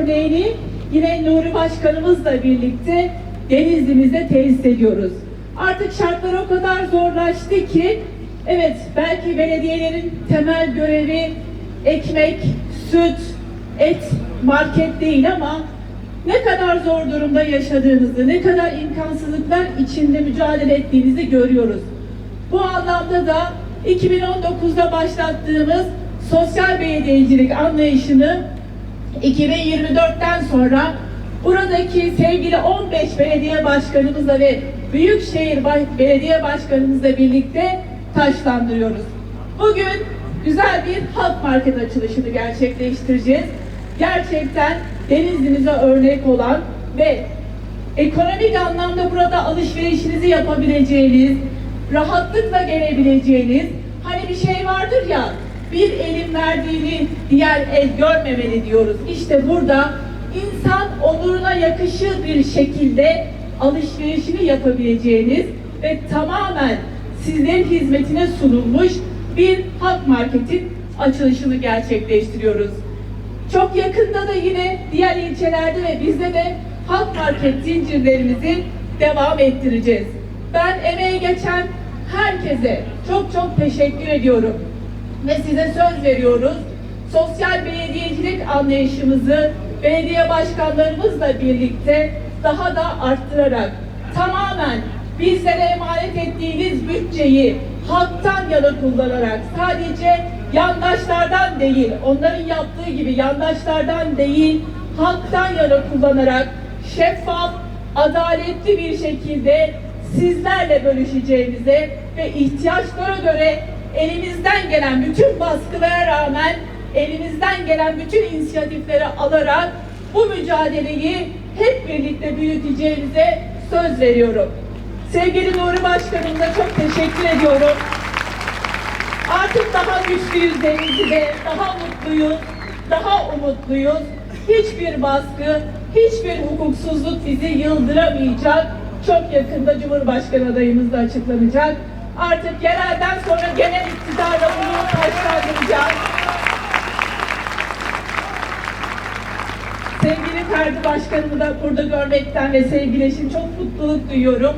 örneğini yine Nuri Başkanımızla birlikte Denizli'mizde tesis ediyoruz. Artık şartlar o kadar zorlaştı ki evet belki belediyelerin temel görevi ekmek, süt, et, market değil ama ne kadar zor durumda yaşadığınızı, ne kadar imkansızlıklar içinde mücadele ettiğinizi görüyoruz. Bu anlamda da 2019'da başlattığımız sosyal belediyecilik anlayışını 2024'ten sonra buradaki sevgili 15 belediye başkanımızla ve Büyükşehir Belediye Başkanımızla birlikte taşlandırıyoruz. Bugün güzel bir halk market açılışını gerçekleştireceğiz. Gerçekten Denizli'mize örnek olan ve ekonomik anlamda burada alışverişinizi yapabileceğiniz, rahatlıkla gelebileceğiniz, hani bir şey vardır ya, bir elin verdiğini diğer el görmemeli diyoruz. İşte burada insan onuruna yakışır bir şekilde alışverişini yapabileceğiniz ve tamamen sizlerin hizmetine sunulmuş bir halk marketin açılışını gerçekleştiriyoruz. Çok yakında da yine diğer ilçelerde ve bizde de halk market zincirlerimizi devam ettireceğiz. Ben emeği geçen herkese çok çok teşekkür ediyorum. Ve size söz veriyoruz. Sosyal belediyecilik anlayışımızı belediye başkanlarımızla birlikte daha da arttırarak tamamen bizlere emanet ettiğiniz bütçeyi halktan yana kullanarak sadece yandaşlardan değil, onların yaptığı gibi yandaşlardan değil, halktan yana kullanarak şeffaf, adaletli bir şekilde sizlerle bölüşeceğimize ve ihtiyaçlara göre elimizden gelen bütün baskılara rağmen elimizden gelen bütün inisiyatifleri alarak bu mücadeleyi hep birlikte büyüteceğimize söz veriyorum. Sevgili Nuri Başkanımıza çok teşekkür ediyorum. Artık daha güçlüyüz Denizli'de, daha mutluyuz, daha umutluyuz. Hiçbir baskı, hiçbir hukuksuzluk bizi yıldıramayacak. Çok yakında Cumhurbaşkanı adayımız da açıklanacak. Artık yerelden sonra genel iktidarla bunu taşlandıracak. Sevgili Ferdi Başkanımı da burada görmekten ve sevgili eşim çok mutluluk duyuyorum.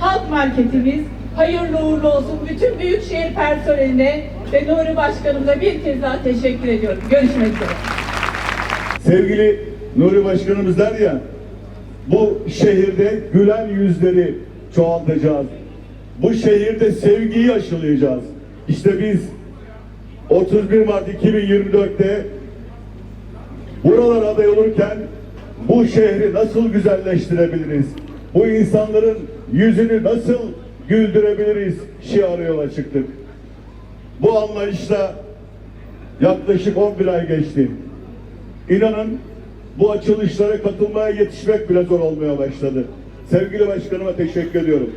Halk marketimiz hayırlı uğurlu olsun. Bütün büyükşehir personeline ve Nuri Başkanımıza bir kez daha teşekkür ediyorum. Görüşmek üzere. Sevgili Nuri Başkanımız der ya, bu şehirde gülen yüzleri çoğaltacağız. Bu şehirde sevgiyi aşılayacağız. İşte biz 31 Mart 2024'te buralar aday olurken bu şehri nasıl güzelleştirebiliriz? Bu insanların yüzünü nasıl güldürebiliriz? Şiarı yola çıktık. Bu anlayışla yaklaşık 11 ay geçti. İnanın bu açılışlara katılmaya yetişmek bile zor olmaya başladı. Sevgili başkanıma teşekkür ediyorum.